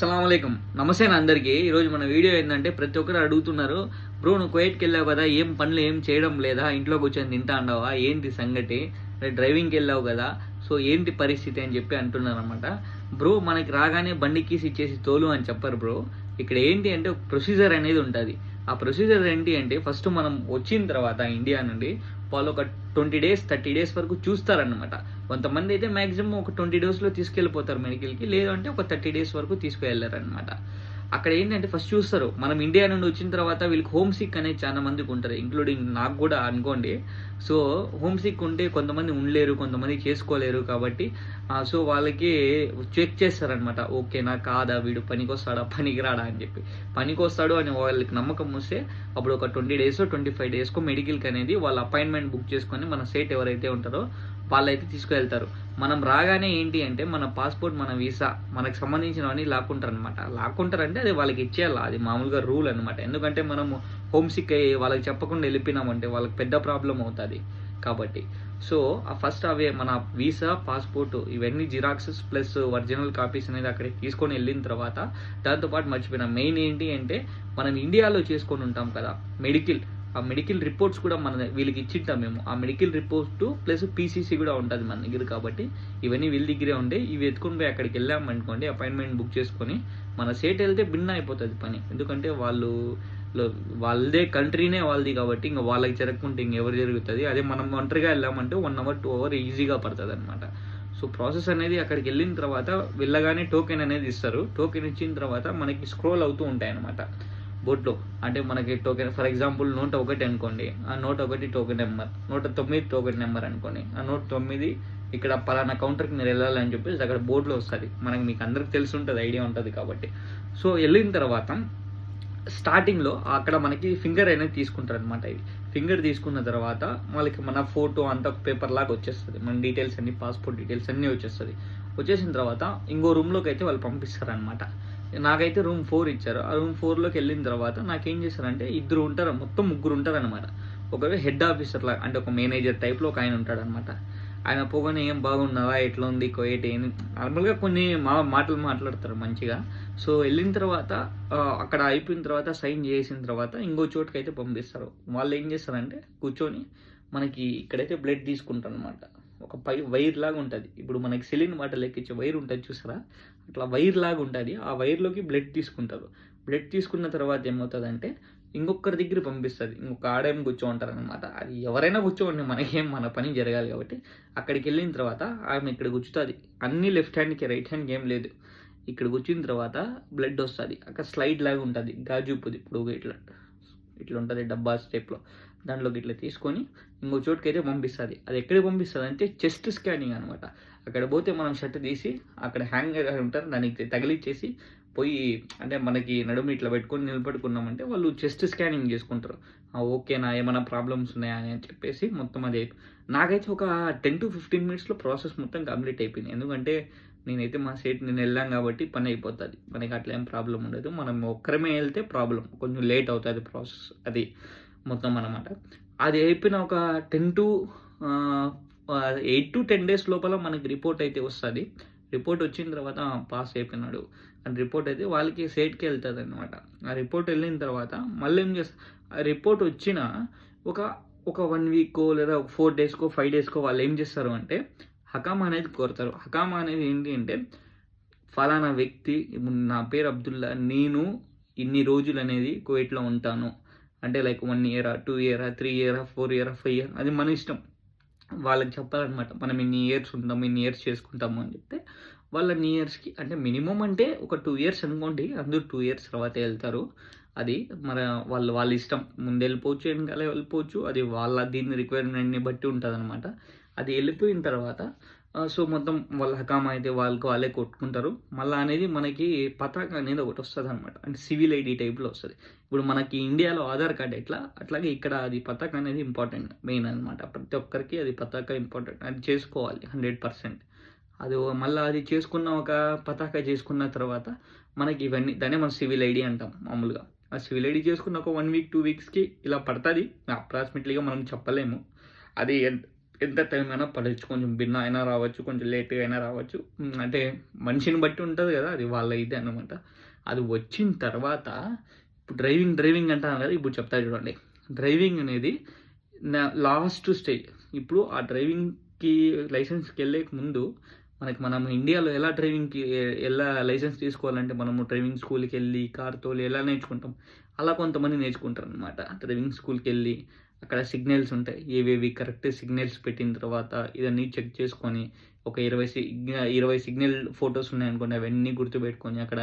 అస్సలం నమస్తే అందరికీ. ఈరోజు మన వీడియో ఏంటంటే ప్రతి ఒక్కరు అడుగుతున్నారు బ్రో నువ్వు కువైట్కి వెళ్ళావు కదా ఏం పనులు ఏం చేయడం లేదా? ఇంట్లో కూర్చొని తింటా ఉండవా ఏంటి సంగతి డ్రైవింగ్కి వెళ్ళావు కదా సో ఏంటి పరిస్థితి? అని చెప్పి అంటున్నారు అనమాట బ్రో మనకి రాగానే బండి కీస్ ఇచ్చేసి తోలు అని చెప్పరు బ్రో. ఇక్కడ ఏంటి అంటే ఒక ప్రొసీజర్ అనేది ఉంటుంది. ఆ ప్రొసీజర్ ఏంటి అంటే ఫస్ట్ మనం వచ్చిన తర్వాత ఇండియా నుండి వాళ్ళు ఒక ట్వంటీ డేస్ థర్టీ డేస్ వరకు చూస్తారనమాట కొంతమంది అయితే మాక్సిమం ఒక ట్వంటీ డేస్లో తీసుకెళ్ళిపోతారు మెడికల్కి లేదంటే ఒక థర్టీ డేస్ వరకు తీసుకువెళ్ళారనమాట అక్కడ ఏంటంటే ఫస్ట్ చూస్తారు మనం ఇండియా నుండి వచ్చిన తర్వాత వీళ్ళకి హోమ్ సిక్ అనేది చాలా మందికి ఉంటారు ఇంక్లూడింగ్ నాకు కూడా అనుకోండి. సో హోమ్ సిక్ ఉంటే కొంతమంది ఉండలేరు కొంతమంది చేసుకోలేరు కాబట్టి సో వాళ్ళకి చెక్ చేస్తారనమాట ఓకేనా కాదా వీడు పనికొస్తాడా పనికిరాడా అని చెప్పి. పనికొస్తాడు అని వాళ్ళకి నమ్మకం వస్తే అప్పుడు ఒక ట్వంటీ డేస్ ట్వంటీ ఫైవ్ డేస్కో మెడికల్కి అనేది వాళ్ళ అపాయింట్మెంట్ బుక్ చేసుకొని మన సేట్ ఎవరైతే ఉంటారో వాళ్ళైతే తీసుకువెళ్తారు. మనం రాగానే ఏంటి అంటే మన పాస్పోర్ట్ మన వీసా మనకు సంబంధించినవన్నీ లాక్కుంటారు అనమాట లాక్కుంటారంటే అది వాళ్ళకి ఇచ్చేయాలి. అది మామూలుగా రూల్ అనమాట ఎందుకంటే మనము హోమ్ సిక్ అయ్యి వాళ్ళకి చెప్పకుండా వెళ్ళిపోయినామంటే వాళ్ళకి పెద్ద ప్రాబ్లం అవుతుంది కాబట్టి. సో ఆ ఫస్ట్ అవే మన వీసా పాస్పోర్ట్ ఇవన్నీ జిరాక్సెస్ ప్లస్ ఒరిజినల్ కాపీస్ అనేది అక్కడికి తీసుకొని వెళ్ళిన తర్వాత దాంతోపాటు మర్చిపోయిన. మెయిన్ ఏంటి అంటే మనం ఇండియాలో చేసుకొని ఉంటాం కదా మెడికల్. ఆ మెడికల్ రిపోర్ట్స్ కూడా మన వీళ్ళకి ఇచ్చింటాం మేము. ఆ మెడికల్ రిపోర్ట్ ప్లస్ పీసీసీ కూడా ఉంటుంది మన దగ్గర కాబట్టి ఇవన్నీ వీళ్ళ దగ్గరే ఉండే. ఇవి ఎత్తుకొని పోయి అక్కడికి వెళ్ళామనుకోండి అపాయింట్మెంట్ బుక్ చేసుకొని మన సేట్ వెళ్తే భిన్న అయిపోతుంది పని. ఎందుకంటే వాళ్ళు వాళ్ళదే కంట్రీనే వాళ్ళది కాబట్టి ఇంకా వాళ్ళకి జరగకుంటే ఇంకెవరు జరుగుతుంది. అదే మనం ఒంటరిగా వెళ్ళామంటే వన్ అవర్ టూ అవర్ ఈజీగా పడుతుంది అనమాట సో ప్రాసెస్ అనేది అక్కడికి వెళ్ళిన తర్వాత వెళ్ళగానే టోకెన్ అనేది ఇస్తారు. టోకెన్ ఇచ్చిన తర్వాత మనకి స్క్రోల్ అవుతూ ఉంటాయి అనమాట బోట్లో అంటే మనకి టోకెన్ ఫర్ ఎగ్జాంపుల్ నూట ఒకటి అనుకోండి. ఆ నూట ఒకటి టోకెన్ నెంబర్ నూట తొమ్మిది టోకెన్ నెంబర్ అనుకోండి. ఆ నూట తొమ్మిది ఇక్కడ పలానా కౌంటర్కి మీరు వెళ్ళాలని చెప్పేసి అక్కడ బోర్డులో వస్తుంది. మనకి మీకు అందరికి తెలిసి ఉంటుంది ఐడియా ఉంటుంది కాబట్టి. సో వెళ్ళిన తర్వాత స్టార్టింగ్లో అక్కడ మనకి ఫింగర్ అనేది తీసుకుంటారు అనమాట ఇది. ఫింగర్ తీసుకున్న తర్వాత వాళ్ళకి మన ఫోటో అంతా ఒక పేపర్ లాగా వచ్చేస్తుంది. మన డీటెయిల్స్ అన్ని పాస్పోర్ట్ డీటెయిల్స్ అన్నీ వచ్చేస్తుంది. వచ్చేసిన తర్వాత ఇంకో రూమ్లోకి అయితే వాళ్ళు పంపిస్తారు అనమాట నాకైతే రూమ్ ఫోర్ ఇచ్చారు. ఆ రూమ్ ఫోర్లోకి వెళ్ళిన తర్వాత నాకేం చేశారంటే ఇద్దరు ఉంటారు మొత్తం ముగ్గురు ఉంటారు అనమాట ఒకరు హెడ్ ఆఫీసర్ లాగా అంటే ఒక మేనేజర్ టైప్లో ఒక ఆయన ఉంటాడు అనమాట ఆయన పోగానే ఏం బాగున్నావా? ఎట్లా ఉంది కోయేటి ఏం నార్మల్గా కొన్ని మా మాటలు మాట్లాడతారు మంచిగా. సో వెళ్ళిన తర్వాత అక్కడ అయిపోయిన తర్వాత సైన్ చేసిన తర్వాత ఇంకో చోటుకైతే పంపిస్తారు. వాళ్ళు ఏం చేస్తారంటే కూర్చొని మనకి ఇక్కడైతే బ్లడ్ తీసుకుంటారు అనమాట ఒక పై వైర్ లాగా ఉంటుంది. ఇప్పుడు మనకి సెలిన్ వాటర్ లెక్కించే వైర్ ఉంటుంది చూసారా? అట్లా వైర్ లాగా ఉంటుంది. ఆ వైర్లోకి బ్లడ్ తీసుకుంటారు. బ్లడ్ తీసుకున్న తర్వాత ఏమవుతుందంటే ఇంకొకరి దగ్గర పంపిస్తుంది. ఇంకొక ఆడేం కూర్చోంటారు అనమాట అది ఎవరైనా కూర్చోండి. మనకేం మన పని జరగాలి కాబట్టి. అక్కడికి వెళ్ళిన తర్వాత ఆమె ఇక్కడ కూర్చుతుంది అన్ని లెఫ్ట్ హ్యాండ్కి రైట్ హ్యాండ్కి ఏం లేదు. ఇక్కడ కూర్చున్న తర్వాత బ్లడ్ వస్తుంది. అక్కడ స్లైడ్ లాగా ఉంటుంది. గాజుపుది ఇప్పుడు ఇట్లా ఇట్లా ఉంటుంది డబ్బా స్టెప్లో దాంట్లోకి ఇట్లా తీసుకొని ఇంకో చోటుకి అయితే పంపిస్తుంది. అది ఎక్కడికి పంపిస్తుంది అంటే చెస్ట్ స్కానింగ్ అనమాట అక్కడ పోతే మనం షర్ట్ తీసి అక్కడ హ్యాంగర్ ఉంటారు దానికి తగిలిచ్చేసి పోయి అంటే మనకి నడుము ఇట్లా పెట్టుకొని నిలబెట్టుకున్నామంటే వాళ్ళు చెస్ట్ స్కానింగ్ చేసుకుంటారు. ఓకేనా ఏమైనా ప్రాబ్లమ్స్ ఉన్నాయా? అని చెప్పేసి మొత్తం అది నాకైతే ఒక టెన్ టు ఫిఫ్టీన్ మినిట్స్లో ప్రాసెస్ మొత్తం కంప్లీట్ అయిపోయింది. ఎందుకంటే నేనైతే మా సేట్ నేను వెళ్ళాం కాబట్టి పని అయిపోతుంది. మనకి అట్లా ఏం ప్రాబ్లం ఉండదు. మనం ఒక్కరమే వెళ్తే ప్రాబ్లం. కొంచెం లేట్ అవుతుంది ప్రాసెస్. అది మొత్తం అనమాట అది అయిపోయిన ఒక ten to eight to ten days లోపల మనకి రిపోర్ట్ అయితే వస్తుంది. రిపోర్ట్ వచ్చిన తర్వాత పాస్ అయిపోయినాడు. అండ్ రిపోర్ట్ అయితే వాళ్ళకి సేట్కి వెళ్తుంది అనమాట ఆ రిపోర్ట్ వెళ్ళిన తర్వాత మళ్ళీ ఏం చేస్తారు ఆ రిపోర్ట్ వచ్చిన ఒక ఒక వన్ వీక్కో లేదా ఒక ఫోర్ డేస్కో ఫైవ్ డేస్కో వాళ్ళు ఏం చేస్తారు అంటే హకామా అనేది కోరుతారు. హకామా అనేది ఏంటి అంటే ఫలానా వ్యక్తి నా పేరు అబ్దుల్లా నేను ఇన్ని రోజులు అనేది కువైట్లో ఉంటాను. అంటే లైక్ వన్ ఇయరా టూ ఇయరా త్రీ ఇయరా ఫోర్ ఇయరా ఫైవ్ ఇయర్ అది మన ఇష్టం. వాళ్ళకి చెప్పాలన్నమాట మనం ఇన్ని ఇయర్స్ ఉంటాము ఇన్ని ఇయర్స్ చేసుకుంటాము అని చెప్తే వాళ్ళ ఇన్ని ఇయర్స్కి అంటే మినిమం అంటే ఒక టూ ఇయర్స్ అనుకోండి అందరూ టూ ఇయర్స్ తర్వాత వెళ్తారు. అది మన వాళ్ళు వాళ్ళ ఇష్టం. ముందు వెళ్ళిపోవచ్చు వెనకాల వెళ్ళిపోవచ్చు అది వాళ్ళ దీని రిక్వైర్మెంట్ని బట్టి ఉంటుంది అనమాట అది వెళ్ళిపోయిన తర్వాత సో మొత్తం వాళ్ళ హకామా అయితే వాళ్ళకి వాళ్ళే కొట్టుకుంటారు. మళ్ళీ అనేది మనకి పతాక అనేది ఒకటి వస్తుంది అనమాట అంటే సివిల్ ఐడి టైప్లో వస్తుంది. ఇప్పుడు మనకి ఇండియాలో ఆధార్ కార్డ్ ఎట్లా? అట్లాగే ఇక్కడ అది పతాక అనేది ఇంపార్టెంట్ మెయిన్ అనమాట ప్రతి ఒక్కరికి అది పతాక ఇంపార్టెంట్ అది చేసుకోవాలి హండ్రెడ్ పర్సెంట్ అది మళ్ళీ అది చేసుకున్న ఒక పతాక చేసుకున్న తర్వాత మనకి ఇవన్నీ దాన్ని మనం సివిల్ ఐడి అంటాం మామూలుగా. ఆ సివిల్ ఐడి చేసుకున్న ఒక వన్ వీక్ టూ వీక్స్కి ఇలా పడుతుంది. అప్రాక్సిమేట్లీగా మనం చెప్పలేము. అది ఎంత టైం అయినా పడవచ్చు కొంచెం భిన్న అయినా రావచ్చు కొంచెం లేట్గా అయినా రావచ్చు. అంటే మనిషిని బట్టి ఉంటుంది కదా అది వాళ్ళ ఇది అనమాట అది వచ్చిన తర్వాత ఇప్పుడు డ్రైవింగ్ డ్రైవింగ్ అంటాను కదా ఇప్పుడు చెప్తా చూడండి. డ్రైవింగ్ అనేది నా లాస్ట్ స్టేజ్ ఇప్పుడు ఆ డ్రైవింగ్కి లైసెన్స్కి వెళ్ళే ముందు మనకి మనం ఇండియాలో ఎలా డ్రైవింగ్కి ఎలా లైసెన్స్ తీసుకోవాలంటే మనము డ్రైవింగ్ స్కూల్కి వెళ్ళి కార్ తోలి ఎలా నేర్చుకుంటాం? అలా కొంతమంది నేర్చుకుంటారు అనమాట డ్రైవింగ్ స్కూల్కి వెళ్ళి అక్కడ సిగ్నల్స్ ఉంటాయి. ఏవేవి కరెక్ట్ సిగ్నల్స్ పెట్టిన తర్వాత ఇవన్నీ చెక్ చేసుకొని ఒక ఇరవై సిగ్ ఇరవై సిగ్నల్ ఫొటోస్ ఉన్నాయనుకోండి అవన్నీ గుర్తుపెట్టుకొని అక్కడ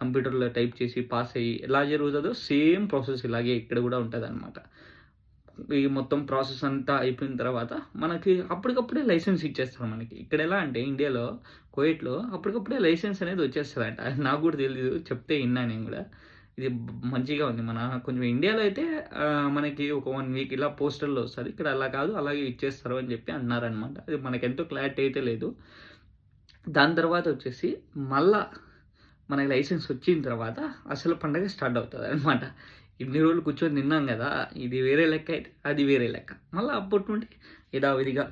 కంప్యూటర్లో టైప్ చేసి పాస్ అయ్యి ఎలా జరుగుతుందో సేమ్ ప్రాసెస్ ఇలాగే ఇక్కడ కూడా ఉంటుంది అనమాట ఈ మొత్తం ప్రాసెస్ అంతా అయిపోయిన తర్వాత మనకి అప్పటికప్పుడే లైసెన్స్ ఇచ్చేస్తారు మనకి. ఇక్కడ ఎలా అంటే ఇండియాలో కోయిట్లో అప్పటికప్పుడే లైసెన్స్ అనేది వచ్చేస్తుందంట. నాకు కూడా తెలియదు చెప్తే విన్నా నేను కూడా. ఇది మంచిగా ఉంది. మన కొంచెం ఇండియాలో అయితే మనకి ఒక వన్ వీక్ ఇలా పోస్టర్లో వస్తుంది ఇక్కడ అలా కాదు అలాగే ఇచ్చేస్తారు అని చెప్పి అన్నారనమాట అది మనకి ఎంతో క్లారిటీ అయితే లేదు. దాని తర్వాత వచ్చేసి మళ్ళా మనకి లైసెన్స్ వచ్చిన తర్వాత అసలు పండగ స్టార్ట్ అవుతుంది అనమాట ఇన్ని రోజులు కూర్చొని తిన్నాం కదా ఇది వేరే లెక్క అయితే అది వేరే లెక్క. మళ్ళీ అప్పటి నుండి యథావిధిగా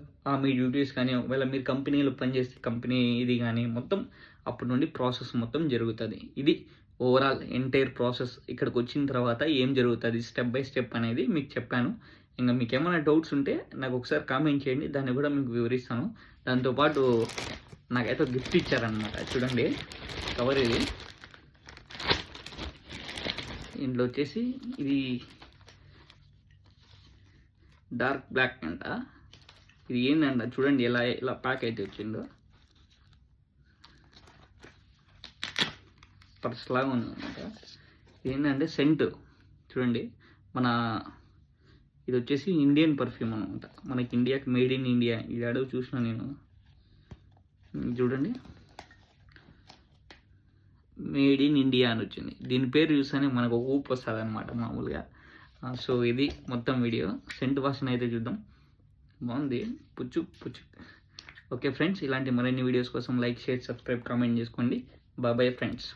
మీ డ్యూటీస్ కానీ ఒకవేళ మీరు కంపెనీలో పనిచేస్తే కంపెనీ ఇది కానీ మొత్తం అప్పటి నుండి ప్రాసెస్ మొత్తం జరుగుతుంది. ఇది ఓవరాల్ ఎంటైర్ ప్రాసెస్ ఇక్కడికి వచ్చిన తర్వాత ఏం జరుగుతుంది? స్టెప్ బై స్టెప్ అనేది మీకు చెప్పాను. ఇంకా మీకు ఏమైనా డౌట్స్ ఉంటే నాకు ఒకసారి కామెంట్ చేయండి. దాన్ని కూడా మీకు వివరిస్తాను. దాంతోపాటు నాకైతే గిఫ్ట్ ఇచ్చారనమాట చూడండి. కవర్ ఇది. ఇందులో వచ్చేసి ఇది డార్క్ బ్లాక్ అంట. ఇది ఏంటంట చూడండి ఎలా ఎలా ప్యాక్ అయితే వచ్చిందో. పర్స్ లాగా ఉంది అనమాట ఏంటంటే సెంట్. చూడండి మన ఇది వచ్చేసి ఇండియన్ పర్ఫ్యూమ్ అనమాట మనకి ఇండియాకి మేడ్ ఇన్ ఇండియా. ఇది అడవి చూసిన నేను. చూడండి. మేడ్ ఇన్ ఇండియా అని వచ్చింది. దీని పేరు చూస్తేనే మనకు ఒక ఊపు వస్తుంది అనమాట మామూలుగా. సో ఇది మొత్తం వీడియో. సెంట్ వాసన అయితే చూద్దాం. బాగుంది. పుచ్చు పుచ్చు. ఓకే ఫ్రెండ్స్ ఇలాంటి మరిన్ని వీడియోస్ కోసం లైక్ షేర్ సబ్స్క్రైబ్ కామెంట్ చేసుకోండి. బాబాయ్ ఫ్రెండ్స్.